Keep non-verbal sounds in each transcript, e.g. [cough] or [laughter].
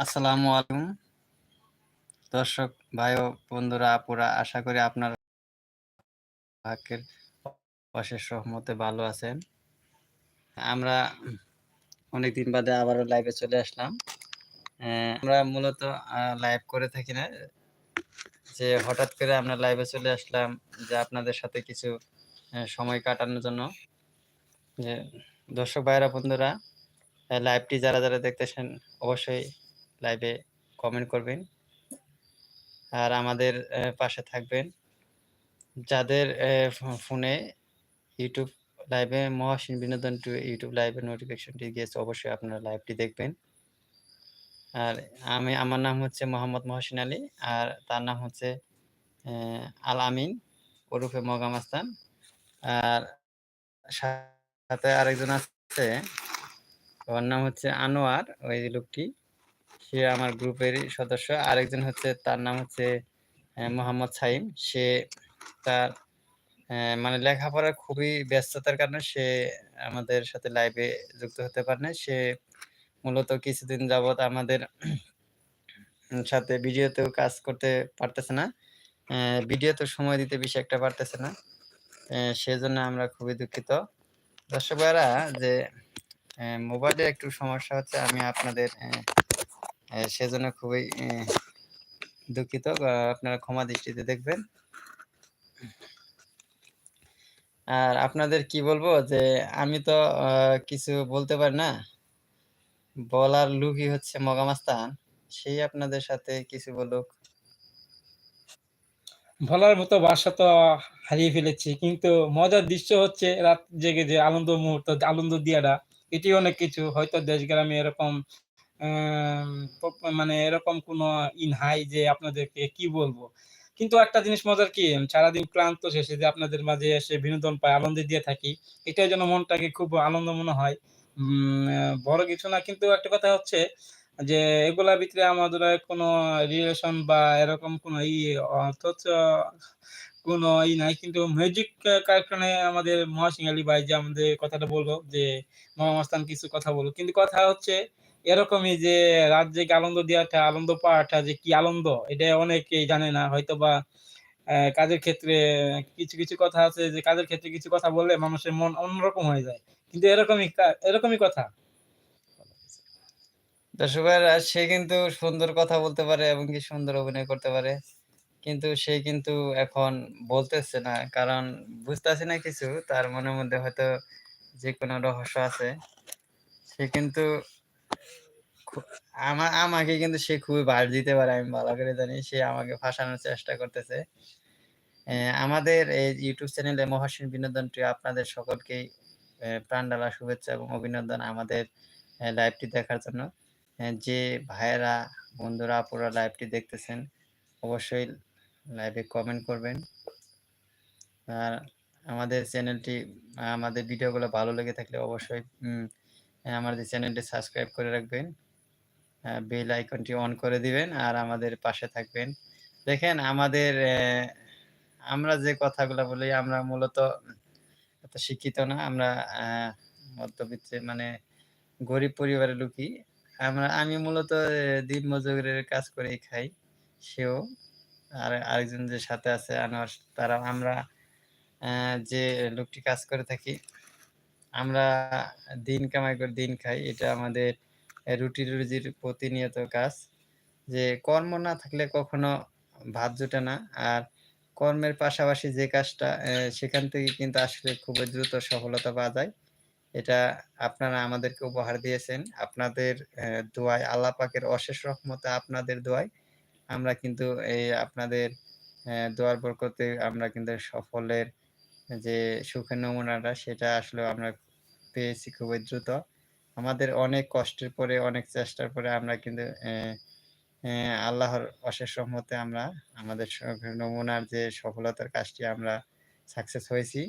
আসসালামু আলাইকুম। দর্শক, ভাই ও বন্ধুরা, আপুরা, আশা করি আপনারা ভাগ্যের অশেষ রহমতে ভালো আছেন। আমরা অনেকদিন বাদে আবারও লাইভে চলে আসলাম। আমরা মূলত লাইভ করে থাকি না। যে হঠাৎ করে আমরা লাইভে চলে আসলাম যে আপনাদের সাথে কিছু সময় কাটানোর জন্য। যে দর্শক ভাইরা বন্ধুরা লাইভটি যারা যারা দেখতেছেন, অবশ্যই লাইভে কমেন্ট করবেন। আর আমাদের পাশে থাকবেন। যাদের ফোনে ইউটিউব লাইভে মহাসীন বিনোদন টু ইউটিউব লাইভে নোটিফিকেশনটি গিয়েছে, অবশ্যই আপনারা লাইভটি দেখবেন। আর আমি, আমার নাম হচ্ছে মোহাম্মদ মহসিন আলী, আর তার নাম হচ্ছে আল আমিন ওরফে মগামাস্তান আর সাথে আরেকজন আছে, ওর নাম হচ্ছে আনোয়ার, ওই লোকটি। সে আমার গ্রুপেরই সদস্য। আরেকজন হচ্ছে, তার নাম হচ্ছে মোহাম্মদ সাইম। সে তার মানে লেখাপড়ার খুবই ব্যস্ততার কারণে সে আমাদের সাথে লাইভে যুক্ত হতে পারে না সে মূলত কিছুদিন যাবৎ আমাদের সাথে ভিডিওতেও কাজ করতে পারতেছে না। ভিডিওতে সময় দিতে বেশি একটা পারতেছে না। সেজন্য আমরা খুবই দুঃখিত। দর্শক ভাইরা, যে মোবাইলে একটু সমস্যা হচ্ছে, আমি আপনাদের সেজন্য খুবই দুঃখিত আপনারা ক্ষমা দৃষ্টিতে দেখবেন। আর আপনাদের কি বলব, যে আমি তো কিছু বলতে পারি না। বলার লুকই হচ্ছে মগামাস্তান সেই আপনাদের সাথে কিছু বলুক। বলার মতো বাসা তো হারিয়ে ফেলেছি, কিন্তু মজার দৃশ্য হচ্ছে রাত জেগে যে আনন্দ মুহূর্ত, আনন্দ দিয়াটা এটি অনেক কিছু। হয়তো দেশ গ্রামে এরকম মানে এরকম কোনো ইনহাই যে আপনাদেরকে কি বলব? কিন্তু একটা জিনিস মজার কি? সারাদিন ক্লান্ত শেষে যে আপনাদের মাঝে এসে বিনোদন পায়, আনন্দ দিয়ে থাকি, এটাই যেন মনটাকে খুব আনন্দ মনে হয়। বড় কিছু না, কিন্তু একটা কথা হচ্ছে যে এগুলার ভিতরে আমাদের কোনো রিলেশন বা এরকম কোনো ই, অথচ কোনো ই নাই, কিন্তু মিউজিক কারখানে আমাদের মহাসিং আলী ভাই যে আমাদের কথাটা বলব যে মোহাম্মদ কিছু কথা বলব কিন্তু কথা হচ্ছে এরকমই যে রাত জেগে আনন্দ দেওয়াটা, আনন্দ পাওয়াটা যে কি আনন্দ, এটা অনেকেই জানে না। হয়তো বা কাজের ক্ষেত্রে কিছু কিছু কথা আছে যে কাজের ক্ষেত্রে কিছু কথা বললে মানুষের মন অন্যরকম হয়ে যায়। কিন্তু এরকমই এরকমই কথা। দর্শক সে কিন্তু সুন্দর কথা বলতে পারে এবং কি সুন্দর অভিনয় করতে পারে। কিন্তু সে কিন্তু এখন বলতেছে না, কারণ বুঝতেছে না কিছু। তার মনের মধ্যে হয়তো যে কোনো রহস্য আছে। সে কিন্তু আমা আমাকে কিন্তু সে খুবই বাস দিতে পারে, আমি ভালো করে জানি, সে আমাকে ফাঁসানোর চেষ্টা করতেছে। আমাদের এই ইউটিউব চ্যানেলে মহাসীন বিনোদনটি আপনাদের সকলকেই প্রাণডালা শুভেচ্ছা এবং অভিনন্দন আমাদের লাইভটি দেখার জন্য। যে ভাইয়েরা, বন্ধুরা, আপুরা লাইভটি দেখতেছেন, অবশ্যই লাইভে কমেন্ট করবেন। আর আমাদের চ্যানেলটি আমাদের ভিডিওগুলো ভালো লেগে থাকলে অবশ্যই আমাদের চ্যানেলটি সাবস্ক্রাইব করে রাখবেন। বেল আইকনটি অন করে দিবেন আর আমাদের পাশে থাকবেন। দেখেন আমাদের আমরা যে কথাগুলো বলি, আমরা মূলত এত শিক্ষিত না, আমরা মধ্যবিত্তে মানে গরিব পরিবারের লোকই। আমরা, আমি মূলত দিন মজুরের কাজ করেই খাই, সেও। আর আরেকজন যে সাথে আছে আনোয়ার, তারা, আমরা যে লোকটি কাজ করে থাকি, আমরা দিন কামাই করে দিন খাই, এটা আমাদের রুটি রুজির প্রতিনিয়ত কাজ। যে কর্ম না থাকলে কখনো ভাত জোটে না। আর কর্মের পাশাপাশি যে কাজটা সেখান থেকে কিন্তু আসলে খুব দ্রুত সফলতা পাওয়া যায়। এটা আপনারা আমাদেরকে উপহার দিয়েছেন। আপনাদের দোয়ায়, আল্লাহ পাকের অশেষ রহমতে আপনাদের দোয়ায় আমরা কিন্তু এই আপনাদের দোয়ার বরকতে আমরা কিন্তু সফলের যে সুখের নমুনাটা, সেটা আসলে আমরা পেয়েছি খুবই দ্রুত। আমাদের অনেক কষ্টের পরে, অনেক চেষ্টার পরে আমরা কিন্তু আল্লাহর অশেষ রহমতে আমরা আমাদের নমুনার যে সফলতার কাজটি আমরা সাকসেস হয়েছি।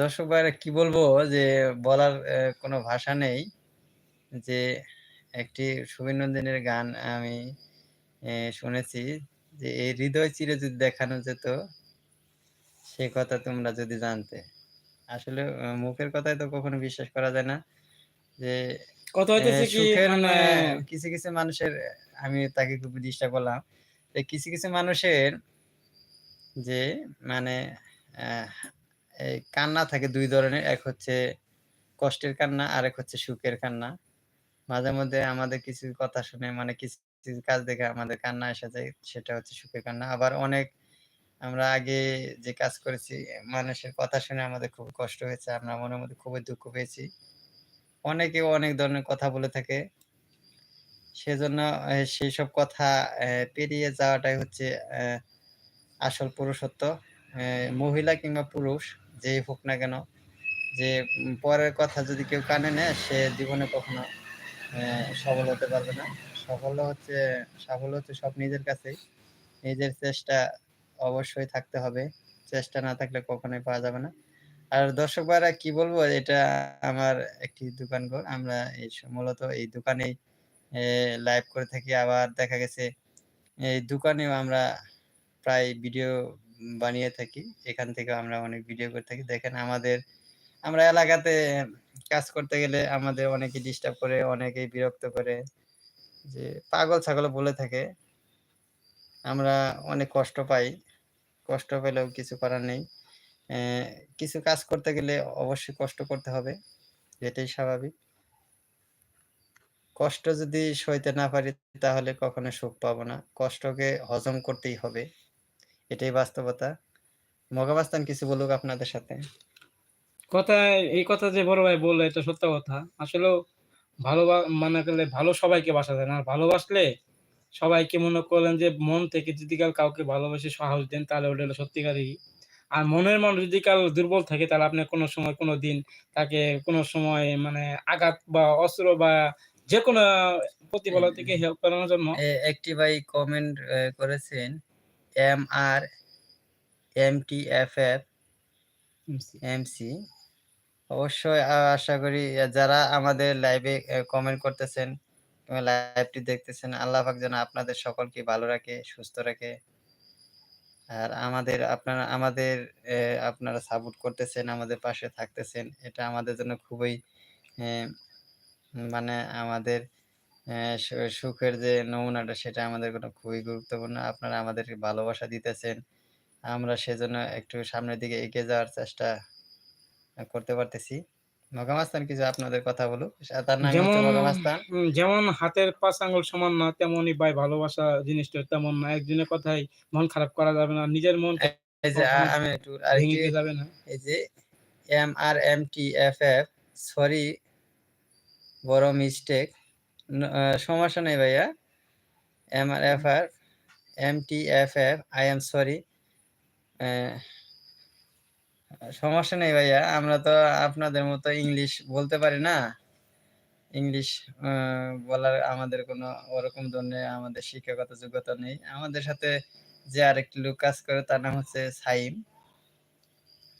দর্শক ভাইরা কি বলব যে বলার কোনো ভাষা নেই যে একটি সুবিনন্দিনের গান আমি শুনেছি যে, এই হৃদয় চিরে যদি দেখানো যেত, সে কথা তোমরা যদি জানতে। আসলে মুখের কথায় তো কখনো বিশ্বাস করা যায় না যে কথা হইতেছে কি মানে মানে কিছু, কিছু মানুষের আমি তাকে খুব ডিস্টার্ব করলাম। যে কিছু, কিছু মানুষের যে মানে এই কান্না থাকে দুই ধরনের। এক হচ্ছে কষ্টের কান্না, আর এক হচ্ছে সুখের কান্না। মাঝে মধ্যে আমাদের কিছু কথা শুনে মানে কিছু, কিছু কাজ দেখে আমাদের কান্না এসে যায়। সেটা হচ্ছে সুখের কান্না। আবার অনেক আমরা আগে যে কাজ করেছি মানুষের কথা শুনে আমাদের খুব কষ্ট হয়েছে। আমরা মনের মধ্যে খুবই দুঃখ পেয়েছি। অনেকে অনেক ধরনের কথা বলে থাকে। সেজন্য সেই সব কথা পেরিয়ে যাওয়াটাই হচ্ছে আসল পুরুষত্ব। মহিলা কিংবা পুরুষ যেই হোক না কেন, যে পরের কথা যদি কেউ কানে নেয় সে জীবনে কখনো সফল হতে পারবে না। সফল হচ্ছে সাফল্য হচ্ছে সব নিজের কাছেই। নিজের চেষ্টা অবশ্যই থাকতে হবে। চেষ্টা না থাকলে কখনোই পাওয়া যাবে না। আর দর্শক ভাইরা কি বলব এটা আমার একটি দোকান ঘর আমরা এই মূলত এই দোকানেই লাইভ করে থাকি। আবার দেখা গেছে এই দোকানেও আমরা প্রায় ভিডিও বানিয়ে থাকি। এখান থেকেও আমরা অনেক ভিডিও করে থাকি। দেখেন আমাদের আমরা এলাকাতে কাজ করতে গেলে আমাদের অনেকে ডিস্টার্ব করে, অনেকে বিরক্ত করে। যে পাগল ছাগল বলে থাকে। আমরা অনেক কষ্ট পাই। কষ্ট পেলেও কিছু করার নেই। কিছু কাজ করতে গেলে অবশ্যই কষ্ট করতে হবে। এটাই স্বাভাবিক। কষ্ট যদি সইতে না পারি তাহলে কখনো সুখ পাবো না। কষ্টকে হজম করতেই হবে। এটাই বাস্তবতা। মগাবাস্তান কিছু বলুক আপনাদের সাথে। কথা, এই কথা যে বড় ভাই বলল, এটা সত্য কথা। আসলেও ভালো মানে ভালো সবাইকে বাসা যায় না। ভালোবাসলে সবাইকে মনে করলেন যে মন থেকে যদি কাল কাউকে ভালোবেসে সাহস দেন তাহলে ওটা হলো সত্যিকারেরই। আর মনের মানুষ যদি কাল দুর্বল থাকে তাহলে আপনি কোনো সময় কোন দিন তাকে কোনো সময় মানে আঘাত বা অস্ত্র বা যেকোনো এ প্রতিফলন থেকে হেল্প করানোর জন্য একটি ভাই কমেন্ট করেছেন M R M T F MTFF M C অবশ্যই আশা করি যারা আমাদের লাইভে কমেন্ট করতেছেন কিংবা লাইভটি দেখতেছেন, আল্লাহ পাক যেন আপনাদের সকলকে ভালো রাখে, সুস্থ রাখে। আর আমাদের আপনারা আমাদের আপনারা সাপোর্ট করতেছেন, আমাদের পাশে থাকতেছেন। এটা আমাদের জন্য খুবই মানে আমাদের সুখের যে নমুনাটা সেটা আমাদের জন্য খুবই গুরুত্বপূর্ণ। আপনারা আমাদেরকে ভালোবাসা দিতেছেন। আমরা সেজন্য একটু সামনের দিকে এগিয়ে যাওয়ার চেষ্টা করতে পারতেছি। মগামাস্তান কিছু আপনাদের কথা বলুক। তার হচ্ছে যেমন মগামাস্তান। যেমন হাতের ৫ আঙ্গুল সমান না তেমনই ভাই ভালোবাসা জিনিসটা তেমন না। একজনের কথায় মন খারাপ করা যাবে না। নিজের মনকে এই যে আমি একটু দেয়া যাবে না। এই যে এমআরএমটিএফএফ সরি বড় মিস্টেক। সমস্যা নেই ভাইয়া। এমআরএফআর এমটিএফএফ I am sorry অ্যা সমস্যা নেই ভাইয়া। আমরা তো আপনাদের মতো ইংলিশ বলতে পারি না। ইংলিশ বলার আমাদের কোনো ওরকম ধরনের আমাদের শিক্ষাগত যোগ্যতা নেই। আমাদের সাথে যে আরেকটি লোক কাজ করে তার নাম হচ্ছে সাইম।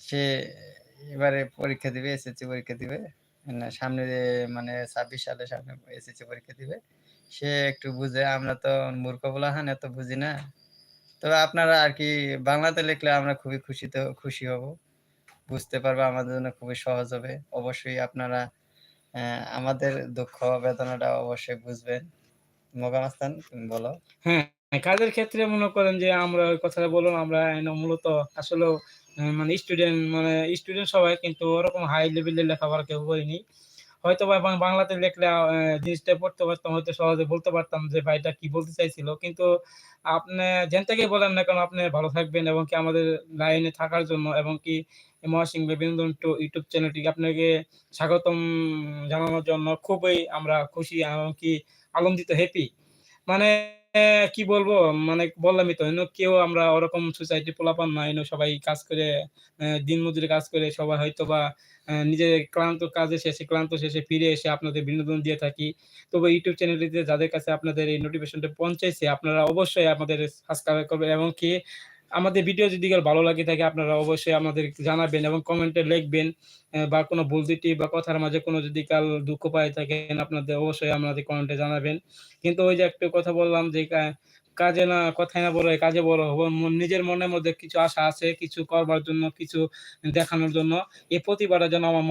সে এবারে পরীক্ষা দিবে, এসএসসি পরীক্ষা দিবে। না সামনে মানে ২৬ সালে সামনে এসএসসি পরীক্ষা দিবে। সে একটু বুঝে, আমরা তো মূর্খ পোলাপান এত বুঝি না। তবে আপনারা আর কি বাংলাতে লিখলে আমরা খুবই খুশিত খুশি হব। বুঝতে পারবে আমাদের জন্য খুবই সহজ হবে। অবশ্যই আপনারা আমাদের দুঃখ বেদনাটা অবশ্যই বুঝবেন। মোগামাস্তান তুমি বলো। হ্যাঁ, কাজের ক্ষেত্রে মনে করেন যে আমরা ওই কথাটা বললাম আমরা মূলত আসলে মানে স্টুডেন্ট মানে স্টুডেন্ট সবাই কিন্তু ওরকম হাই লেভেলের লেখাপড়া কেউ করিনি। হয়তোবা বাং বাংলাতে লেখলে জিনিসটা পড়তে পারতাম, হয়তো সহজে বলতে পারতাম যে ভাই এটা কি বলতে চাইছিল। কিন্তু আপনি যেন থেকে বলেন না কেন, আপনি ভালো থাকবেন এবং কি আমাদের লাইনে থাকার জন্য এবং কি মহাসিং বিনোদন টু ইউটিউব চ্যানেলটি আপনাকে স্বাগতম জানানোর জন্য খুবই আমরা খুশি এবং কি আনন্দিত হ্যাপি। মানে কি বলব? মানে বললামই তো কেউ আমরা ওরকম সোসাইটি পোলাপান না। এনে সবাই কাজ করে দিন মজুরি কাজ করে, সবাই হয়তো বা নিজের ক্লান্ত কাজে শেষে, ক্লান্ত শেষে ফিরে এসে আপনাদের বিনোদন দিয়ে থাকি। তবে ইউটিউব চ্যানেলটিতে যাদের কাছে আপনাদের এই নোটিফিকেশনটা পৌঁছাইছে, আপনারা অবশ্যই আমাদের সাবস্ক্রাইব করবেন, এবং কি আমাদের ভিডিও যদি ভালো লাগে থাকে আপনারা অবশ্যই আমাদের জানাবেন এবং কমেন্টে লিখবেন বা কোনো ভুল ত্রুটি বা কথার মাঝে কোনো যদি কাল দুঃখ পায়ে থাকেন আপনাদের অবশ্যই আমাদের কমেন্টে জানাবেন। কিন্তু ওই যে একটু কথা বললাম যে কাজে না কথায় না হয়ে কাজে হব। নিজের মনের মধ্যে কিছু আশা আছে, কিছু করবার জন্য, কিছু দেখানোর জন্য। এই প্রতিভাটা যেন আমার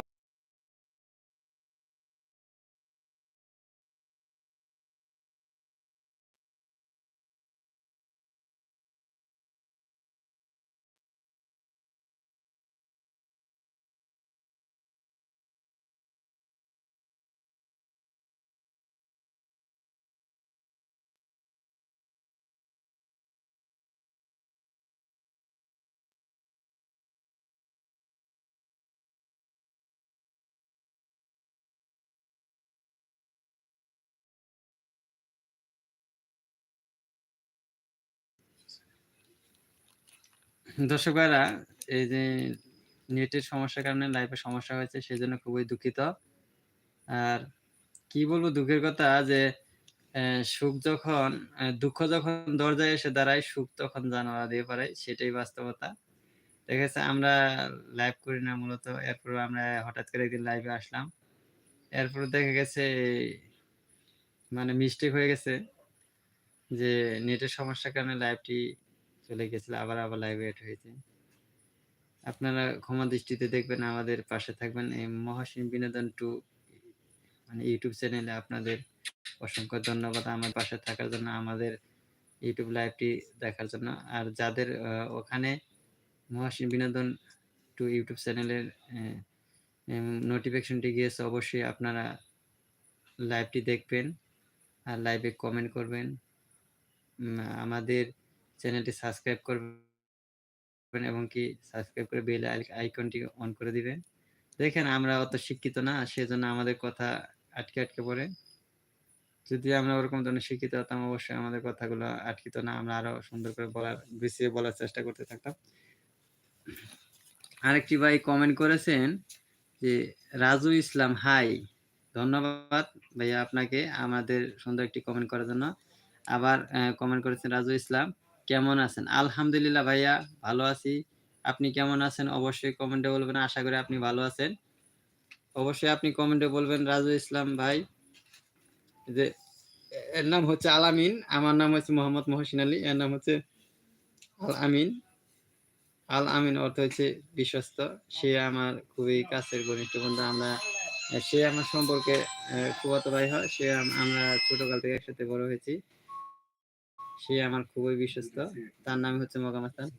দর্শক ভাইরা এই যে নেটের সমস্যার কারণে লাইভে সমস্যা হয়েছে সেজন্য খুবই দুঃখিত। আর কি বলব দুঃখের কথা যে সুখ যখন দুঃখ যখন দরজায় এসে দাঁড়ায়, সুখ তখন জানালা দিয়ে পালায় সেটাই বাস্তবতা। দেখা গেছে আমরা লাইভ করি না মূলত। এরপর আমরা হঠাৎ করে একদিন লাইভে আসলাম। এরপর দেখা গেছে মানে মিস্টেক হয়ে গেছে। যে নেটের সমস্যার কারণে লাইভটি চলে গেছিল। আবার, আবার লাইভে এড হয়েছে। আপনারা ক্ষমা দৃষ্টিতে দেখবেন, আমাদের পাশে থাকবেন। এই মহাসিন বিনোদন টু মানে ইউটিউব চ্যানেলে আপনাদের অসংখ্য ধন্যবাদ আমার পাশে থাকার জন্য, আমাদের ইউটিউব লাইভটি দেখার জন্য। আর যাদের ওখানে মহাসিন বিনোদন টু ইউটিউব চ্যানেলের নোটিফিকেশনটি গিয়েছে অবশ্যই আপনারা লাইভটি দেখবেন। আর লাইভে কমেন্ট করবেন। আমাদের চ্যানেলটি সাবস্ক্রাইব করবেন এবং কি সাবস্ক্রাইব করে বেল আইকনটি অন করে দিবেন। দেখেন আমরা অত শিক্ষিত না, সেজন্য আমাদের কথা আটকে, আটকে পড়ে। যদি আমরা ওরকম ধরনের শিক্ষিত হতাম অবশ্যই আমাদের কথাগুলো আটকিত না। আমরা আরও সুন্দর করে বলার গুছিয়ে বলার চেষ্টা করতে থাকতাম। আরেকটি ভাই কমেন্ট করেছেন যে রাজু ইসলাম হাই। ধন্যবাদ ভাইয়া আপনাকে আমাদের সুন্দর একটি কমেন্ট করার জন্য। আবার কমেন্ট করেছেন রাজু ইসলাম, কেমন আছেন? আলহামদুলিল্লাহ ভাইয়া, ভালো আছি। আপনি কেমন আছেন? অবশ্যই কমেন্টে বলবেন। আশা করি আপনি ভালো আছেন। অবশ্যই আপনি কমেন্টে বলবেন, রাজু ইসলাম ভাই। যে, এর নাম হচ্ছে আল আমিন। আমার নাম হচ্ছে মোহাম্মদ মহসিন আলী। এর নাম হচ্ছে আল আমিন। আল আমিন অর্থ হচ্ছে বিশ্বস্ত। সে আমার খুবই কাছের ঘনিষ্ঠ বন্ধু। আমরা, সে আমার সম্পর্কে ফুফাতো ভাই হয়। সে আম, আমরা ছোটকাল থেকে একসাথে বড় হয়েছি। সে আমার খুবই বিশ্বস্ত। তার নাম হচ্ছে মকাম হাসান।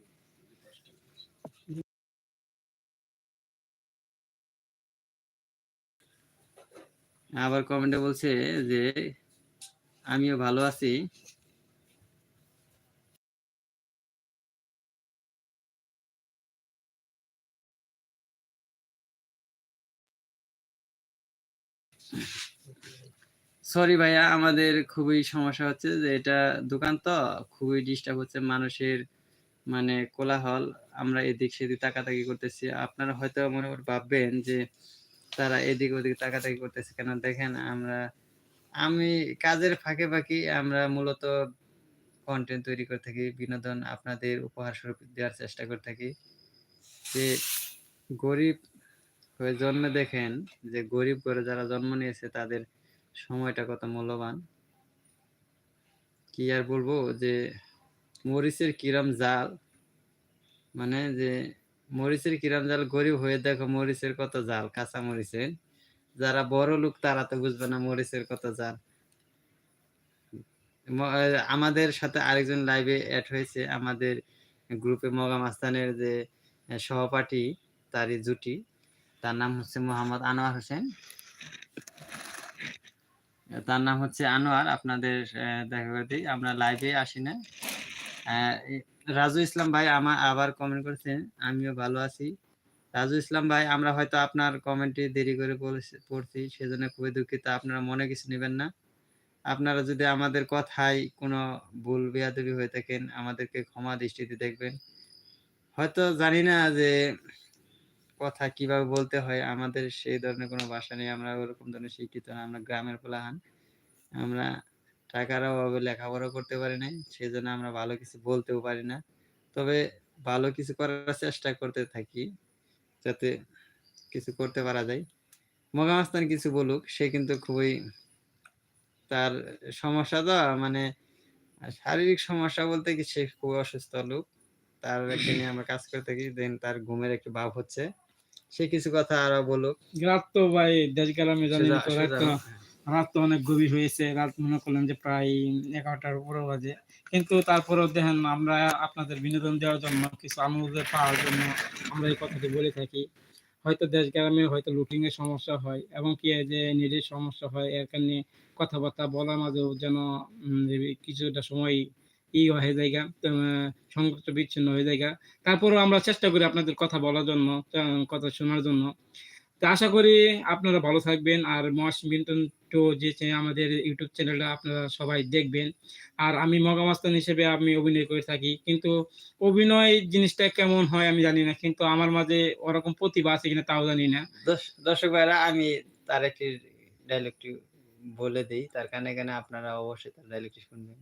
আবার কমেন্টে বলছে যে, আমিও ভালো আছি। সরি ভাইয়া আমাদের খুবই সমস্যা হচ্ছে যে এটা দোকান তো খুবই ডিস্টার্ব হচ্ছে মানুষের মানে কোলাহল। আমরা এদিক সেদিক তাকাতাকি করতেছি। আপনারা হয়তো মনে করে ভাববেন যে তারা এদিক ওদিক তাকাতাকি করতেছে কেন? দেখেন আমরা আমি কাজের ফাঁকে, ফাঁকি আমরা মূলত কন্টেন্ট তৈরি করে থাকি। বিনোদন আপনাদের উপহার স্বরূপ দেওয়ার চেষ্টা করে থাকি। যে গরিব হয়ে জন্মে দেখেন যে গরিব ঘরে যারা জন্ম নিয়েছে তাদের সময়টা কত মূল্যবান। কি আর বলব যে মরিচের কিরম জাল মানে যে মরিচের কিরম জাল গরিব হয়ে দেখো মরিচের কত জাল, কাঁচা মরিচের। যারা বড়লোক তারা তো বুঝবে না মরিচের কত জাল। আমাদের সাথে আরেকজন লাইভে অ্যাড হয়েছে। আমাদের গ্রুপে মগা মাস্তানের যে সহপাঠী তারই জুটি। তার নাম হচ্ছে মোহাম্মদ আনোয়ার হোসেন। তার নাম হচ্ছে আনোয়ার। আপনাদের দেখা করে দেই। আমরা লাইভে আসি না। রাজু ইসলাম ভাই আমার আবার কমেন্ট করেছেন, আমিও ভালো আছি। রাজু ইসলাম ভাই আমরা হয়তো আপনার কমেন্টটি দেরি করে পড়ছি সেজন্য খুবই দুঃখিত। আপনারা মনে কিছু নেবেন না। আপনারা যদি আমাদের কথায় কোনো ভুল বেয়াদবি হয়ে থাকেন আমাদেরকে ক্ষমা দৃষ্টিতে দেখবেন। হয়তো জানি না যে কথা কীভাবে বলতে হয়। আমাদের সেই ধরনের কোনো ভাষা নেই। আমরা ওরকম ধরনের শিক্ষিত না। আমরা গ্রামের পোলাহান। আমরা টাকার অভাবে লেখাপড়া করতে পারি নাই। সেই জন্য আমরা ভালো কিছু বলতেও পারি না। তবে ভালো কিছু করার চেষ্টা করতে থাকি। যাতে কিছু করতে পারা যায়। মগা মাস্তান কিছু বলুক, সে কিন্তু খুবই তার সমস্যা তো মানে শারীরিক সমস্যা বলতে কি সে খুবই অসুস্থ লোক। তার একটা নিয়ে আমরা কাজ করে থাকি। দেন তার ঘুমের একটু ভাব হচ্ছে। সে কিছু কথা আরও বলুক। রাত তো ভাই দেশ গ্রামে জানেন তো রাত তো রাত তো অনেক গভীর হয়েছে। রাত মনে করলেন যে প্রায় ১১টার উপরে বাজে। কিন্তু তারপরেও দেখেন আমরা আপনাদের বিনোদন দেওয়ার জন্য কিছু আনন্দ পাওয়ার জন্য আমরা এই কথাটি বলে থাকি। হয়তো দেশ গ্রামে হয়তো লুটিং এর সমস্যা হয় এবং কি যে নেটের সমস্যা হয় এর কারণে কথাবার্তা বলার মাঝেও যেন কিছুটা সময় ই হয়ে যায়গা সংযুক্ত বিচ্ছিন্ন হয়ে যায়গা। তারপরেও আমরা চেষ্টা করি আপনাদের কথা বলার জন্য, কথা শোনার জন্য। তো আশা করি আপনারা ভালো থাকবেন আর মহাসিন বিনোদন টো যে আমাদের ইউটিউব চ্যানেলটা আপনারা সবাই দেখবেন আর আমি মগামাস্তান হিসেবে আমি অভিনয় করে থাকি কিন্তু অভিনয় জিনিসটা কেমন হয় আমি জানি না কিন্তু আমার মাঝে ওরকম প্রতিভা আছে কিনা তাও জানি না দর্শক ভাইরা আমি তার একটি ডায়লগটি বলে দিই তার কানে কানে আপনারা অবশ্যই তার ডায়লগটি শুনবেন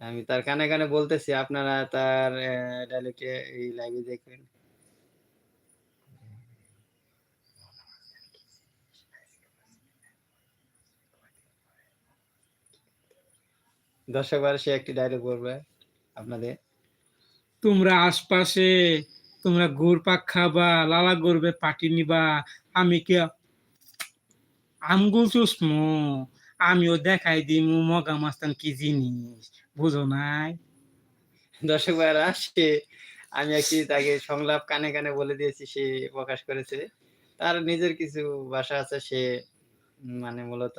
আমি তার কানে কানে বলতেছি, আপনারা তার ডায়লগটি এই লাইভে দেখবেন। দর্শক ভাইরা সে একটি ডায়লগ বলবে আপনাদের। তোমরা আশপাশে, তোমরা ঘুরপাক খাবা, লালা গর্বে পাটি নিবা, আমি কে আমগুল চুসমো আমিও দেখাই দিমু মগা মাস্তান কি জিনিস বুঝো নাই? দর্শক ভাইরা সে আমি একটি তাকে সংলাপ কানে কানে বলে দিয়েছি সে প্রকাশ করেছে। তার নিজের কিছু ভাষা আছে সে মানে মূলত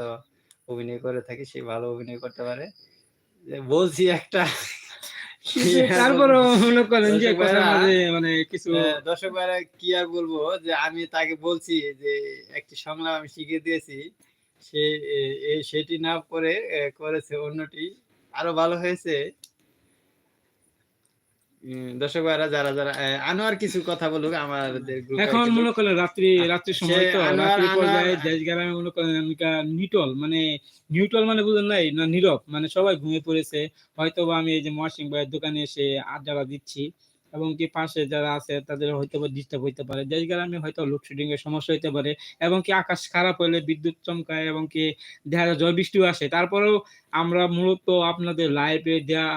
অভিনয় করে থাকে সে ভালো অভিনয় করতে পারে। বলছি একটা কিন্তু তারপরও মনে করেন যে মানে কিছু দর্শক ভাইরা কি আর বলব যে আমি তাকে বলছি যে একটি সংলাপ আমি শিখিয়ে দিয়েছি। সে সেটি না করে করেছে অন্যটি। আরও ভালো হয়েছে। দর্শক ভাইরা যারা যারা আনোয়ার কিছু কথা বলুক আমাদের এখন মনে করেন রাত্রি রাত্রির সময় তো রাত্রি পর্যায়ে দেশ গ্রামে মনে করেন নিটল মানে নিউটল মানে বুঝেন নাই না নীরব মানে সবাই ঘুমিয়ে পড়েছে। হয়তো আমি এই যে মহাসিং ভাইয়ের দোকানে এসে আড্ডা দিচ্ছি। এবং কি পাশে যারা আছে তাদের হয়তো বা ডিস্টার্ব হইতে পারে। দেশ গ্রামে হয়তো লোডশেডিং এর সমস্যা হইতে পারে এবং কি আকাশ খারাপ হলে বিদ্যুৎ চমকায় এবং কি দেখা জল বৃষ্টিও আসে। তারপরেও আমরা মূলত আপনাদের লাইভে দেওয়া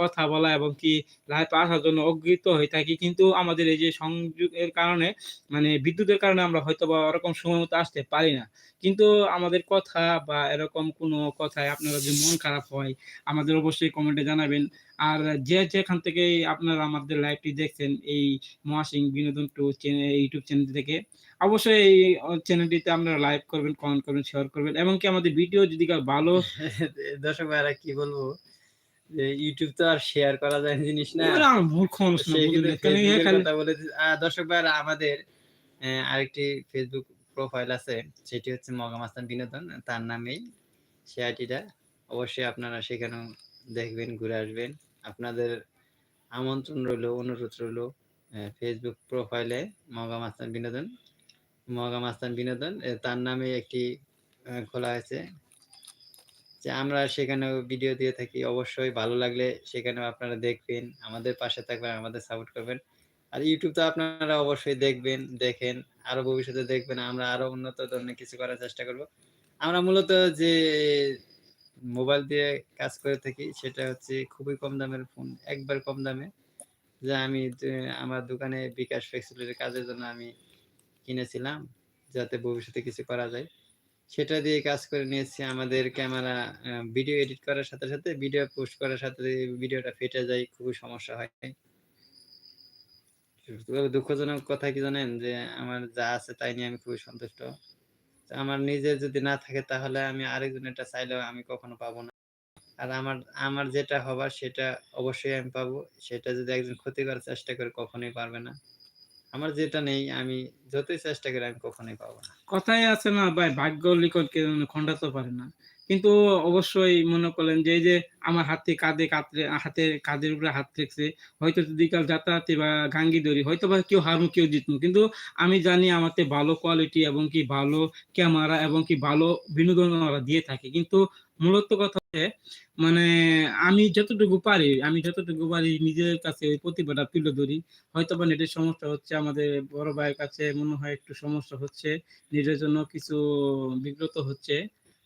কথা বলা এবং কি লাইভে আসার জন্য অগ্রিত হয়ে থাকি। কিন্তু আমাদের এই যে সংযোগের কারণে মানে বিদ্যুতের কারণে আমরা হয়তো বা ওরকম সময় মতো আসতে পারি না। কিন্তু আমাদের কথা বা এরকম কোনো কথায় আপনারা যদি মন খারাপ হয়, আমাদের অবশ্যই কমেন্টে জানাবেন। আর যে যেখান থেকে আপনারা আমাদের লাইভটি দেখছেন এই মহাসিং বিনোদন টু ইউটিউব চ্যানেল থেকে অবশ্যই এই চ্যানেলটিতে আপনারা লাইভ করবেন কমেন্ট করবেন শেয়ার করবেন এবং কি আমাদের ভিডিও যদি ভালো [laughs] দর্শক ভাইরা কি বলব? যে ইউটিউব তো আর শেয়ার করা যায় জিনিস না? মূর্খ মানুষ কথা বলে দর্শক ভাইরা আমাদের আরেকটি ফেসবুক প্রোফাইল আছে সেটি হচ্ছে মগামাস্তান বিনোদন তার নামেই সে আইটিটা। অবশ্যই আপনারা সেখানেও দেখবেন ঘুরে আসবেন। আপনাদের আমন্ত্রণ রইল, অনুরোধ রইল ফেসবুক প্রোফাইলে মগামাস্তান বিনোদন। মগামাস্তান বিনোদন তার নামে একটি খোলা হয়েছে যে আমরা সেখানেও ভিডিও দিয়ে থাকি। অবশ্যই ভালো লাগলে সেখানেও আপনারা দেখবেন, আমাদের পাশে থাকবেন, আমাদের সাপোর্ট করবেন। আর ইউটিউব তো আপনারা অবশ্যই দেখবেন, দেখেন, আরও ভবিষ্যতে দেখবেন, আমরা আরও উন্নত ধরনের কিছু করার চেষ্টা করব। আমরা মূলত যে মোবাইল দিয়ে কাজ করে থাকি, সেটা হচ্ছে খুবই কম দামের ফোন, একবার কম দামে। যা আমি আমার দোকানে বিকাশ ফ্লেক্সিবিলিটির কাজের জন্য আমি কিনেছিলাম, যাতে ভবিষ্যতে কিছু করা যায়। সেটা দিয়ে কাজ করে নিয়েছি আমাদের ক্যামেরা ভিডিও এডিট করার সাথে সাথে ভিডিও পোস্ট করার সাথে ভিডিওটা ফেটে যায়, খুবই সমস্যা হয়। দুঃখজনক কথা কি জানেন? যে আমার যা আছে তাই নিয়ে আমি খুবই সন্তুষ্ট। আমার নিজের যদি না থাকে তাহলে আমি আরেকজন এটা চাইলেও আমি কখনো পাবো না। আর আমার আমার যেটা হবার সেটা অবশ্যই আমি পাবো। সেটা যদি একজন ক্ষতি করার চেষ্টা করে কখনোই পারবে না। আমার যেটা নেই, আমি যতই চেষ্টা করি আমি কখনোই পাবো না। কথাই আছে না, ভাই, ভাগ্য লিখন কেউ খণ্ডাতে পারে না। কিন্তু অবশ্যই মনে করলেন যে যে আমার হাতে কাঁধে কাতরে হাতে কাঁধের উপরে হাত রেখেছে, হয়তো যদি কাল যাতায়াতে বা গাঙ্গি দড়ি, হয়তো বা কেউ হারমু কেউ জিতমু কিন্তু আমি জানি আমাতে ভালো কোয়ালিটি এবং কি ভালো ক্যামেরা এবং কি ভালো বিনোদন ওরা দিয়ে থাকে। কিন্তু মূলত কথা মানে আমি যতটুকু পারি, আমি যতটুকু পারি নিজের কাছে ওই প্রতিভাটা তুলে ধরি। হয়তো বা নেটের সমস্যা হচ্ছে, আমাদের বড় ভাইয়ের কাছে মনে হয় একটু সমস্যা হচ্ছে নিজের জন্য কিছু বিব্রত হচ্ছে।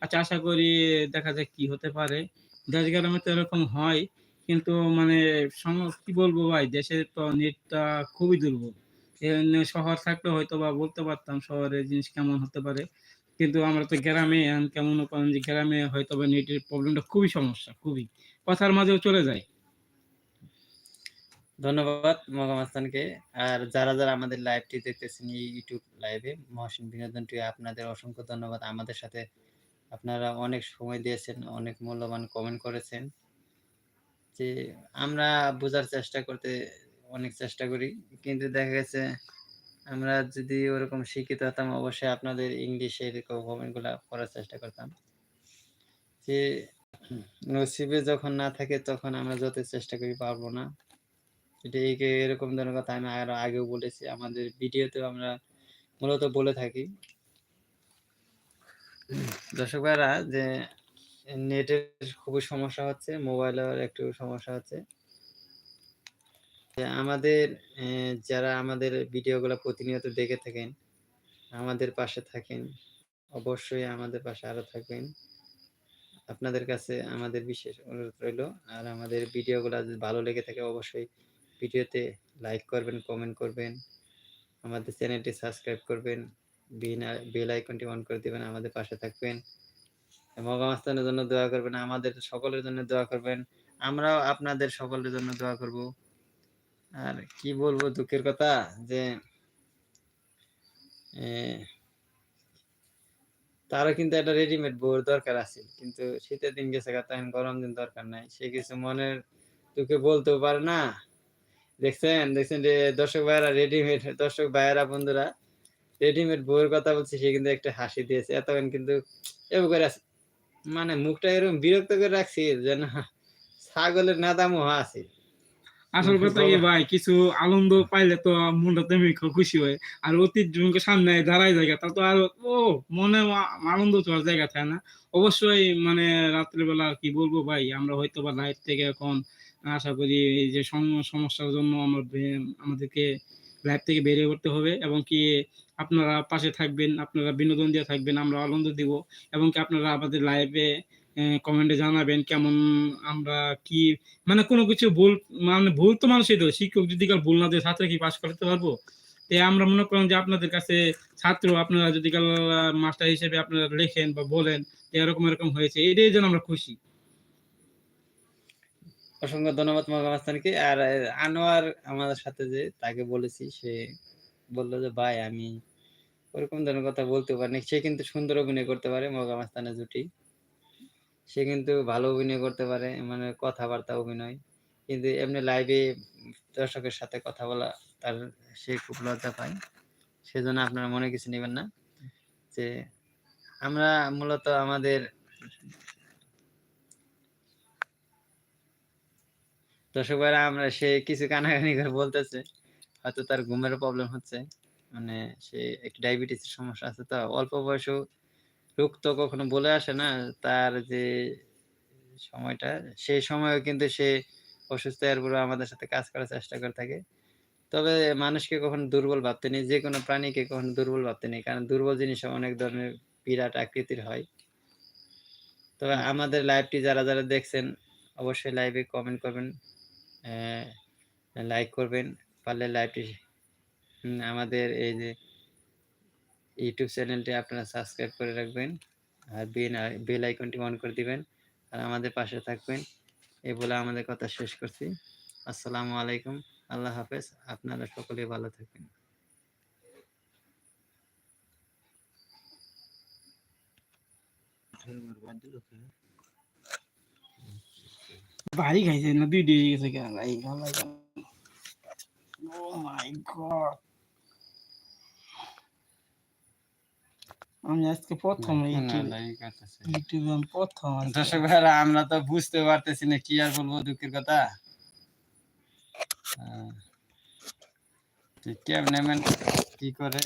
আচ্ছা আশা করি দেখা যাক কি হতে পারে। দেশ গ্রামে তো এরকম হয়, কিন্তু মানে কি বলব ভাই, দেশের তো নেটটা খুবই দুর্বল। শহর থাকলে হয়তো বা বলতে পারতাম শহরের জিনিস কেমন হতে পারে। কিন্তু আমরা তো গ্রামে কেমন করেন যে গ্রামে হয়তো বা নেটের প্রবলেমটা খুবই সমস্যা, খুবই। কথার মাঝেও চলে যায়। ধন্যবাদ মগাম আস্তানকে আর যারা যারা আমাদের লাইভটি দেখতেছেন এই ইউটিউব লাইভে মহসিন বিনোদন টিভি আপনাদের অসংখ্য ধন্যবাদ। আমাদের সাথে আপনারা অনেক সময় দিয়েছেন, অনেক মূল্যবান কমেন্ট করেছেন। যে আমরা বোঝার চেষ্টা করতে অনেক চেষ্টা করি, কিন্তু দেখা গেছে আমরা যদি ওরকম শিক্ষিত হতাম, অবশ্যই আপনাদের ইংলিশের কমেন্টগুলা পড়ার চেষ্টা করতাম। যে নসিবে যখন না থাকে, তখন আমরা যত চেষ্টা করি পারব না। এটা এরকম ধরনের কথা আমি আরও আগেও বলেছি, আমাদের ভিডিওতেও আমরা মূলত বলে থাকি। দর্শক ভাইরা, যে নেটের খুবই সমস্যা হচ্ছে মোবাইলের একটু সমস্যা হচ্ছে। আমাদের যারা আমাদের ভিডিওগুলো প্রতিনিয়ত দেখে থাকেন, আমাদের পাশে থাকেন, অবশ্যই আমাদের পাশে আরও থাকবেন। আপনাদের কাছে আমাদের বিশেষ অনুরোধ রইল, আর আমাদের ভিডিওগুলো যদি ভালো লেগে থাকে, অবশ্যই ভিডিওতে লাইক করবেন কমেন্ট করবেন, আমাদের চ্যানেলটি সাবস্ক্রাইব করবেন। বেল আইকনটি অন করে দিবেন আমাদের পাশে থাকবেন। মগামাস্তানের জন্য দোয়া করবেন আমাদের সকলের জন্য দোয়া করবেন। আমরাও আপনাদের সকলের জন্য দোয়া করব। আর কি বলব দুঃখের কথা যে এ, তারও কিন্তু একটা রেডিমেড বউর দরকার আছে কিন্তু শীতের দিন গেছে গা এখন গরম দিন দরকার নাই। সে কিছু মনের দুঃখে বলতেও পারে না। দেখছেন দেখছেন যে দর্শক ভাইয়েরা রেডিমেড দর্শক ভাইয়েরা বন্ধুরা রেডিমেড বউয়ের কথা বলছি, সে কিন্তু একটা হাসি দিয়েছে। এতক্ষণ কিন্তু এবার করে আছে মানে মুখটা এরকম বিরক্ত করে রাখছি যেন ছাগলের নাদামো আছে। আসল কথা কি ভাই, কিছু আনন্দ পাইলে তো মনটা তেমনি খুশি হয়। আর অতীত জীবনকে সামনে দাঁড়ায় জায়গা, তা তো আর, ও, মনে আনন্দ আর জায়গা থাকে না। অবশ্যই মানে রাত্রিবেলা আর কি বলব ভাই, আমরা হয়তো বা লাইফ থেকে এখন আশা করি এই যে সমস্যার জন্য আমাদের, আমাদেরকে লাইফ থেকে বেরিয়ে পড়তে হবে। এবং কি আপনারা পাশে থাকবেন, আপনারা বিনোদন দিয়ে থাকবেন, আমরা আনন্দ দিব এবং কি আপনারা আমাদের লাইভে কমেন্টে জানাবেন কেমন আমরা কি মানে কোনো কিছু ভুল মানে ভুল তো মানুষই তো, শিক্ষক যদি কাল ভুল না দিয়ে, ছাত্র কি পাশ করতে পারব? তো আমরা মনে করেন যে আপনাদের কাছে ছাত্র, আপনারা যদি কাল মাস্টার হিসেবে আপনারা লেখেন বা বলেন যে এরকম এরকম হয়েছে, এটাই যেন আমরা খুশি। অসংখ্য ধন্যবাদ মহামাস্তানকে আর, আনোয়ার আমাদের সাথে যে তাকে বলেছি, সে বলল যে, ভাই, আমি ওরকম ধরনের কথা বলতে পারি সে কিন্তু সুন্দর অভিনয় করতে পারে মগামাস্তানের জুটি। সে কিন্তু ভালো অভিনয় করতে পারে মানে কথাবার্তা অভিনয়। কিন্তু এমনি লাইভে দর্শকের সাথে কথা বলা, তার সে খুব লজ্জা পায়। সেজন্য আপনারা মনে কিছু নেবেন না যে, আমরা মূলত আমাদের দর্শক আমরা সে কিছু কানাকানি করে বলতেছে। হয়তো তার ঘুমের প্রবলেম হচ্ছে। মানে সে একটু ডায়াবেটিসের সমস্যা আছে তো অল্প বয়সেও রোগ তো কখনো বলে আসে না। তার যে সময়টা সেই সময়ও কিন্তু সে অসুস্থ এরপরে আমাদের সাথে কাজ করার চেষ্টা করে থাকে। তবে মানুষকে কখনো দুর্বল ভাবতে নেই যে কোনো প্রাণীকে কখনো দুর্বল ভাবতে নেই কারণ দুর্বল জিনিস অনেক ধরনের বিরাট আকৃতির হয়। তবে আমাদের লাইভটি যারা যারা দেখছেন অবশ্যই লাইভে কমেন্ট করবেন লাইক করবেন। পারলে লাইভটি আমাদের এই যে ইউটিউব চ্যানেলটি আপনারা সাবস্ক্রাইব করে রাখবেন আর বেল আইকনটি অন করে দিবেন আর আমাদের পাশে থাকবেন। এ বলে আমাদের কথা শেষ করছি। আসসালামু আলাইকুম, আল্লাহ হাফেজ, আপনারা সকলে ভালো থাকবেন। ভারী খাইছে না দুই দিয়ে গেছে কেন এই ভালো ও my god. আমি আজকে প্রথম ইউটিউব প্রথম। দর্শক ভাইরা আমরা তো বুঝতে পারতেছি না কি আর বলব দুঃখের কথা কেমন কি করে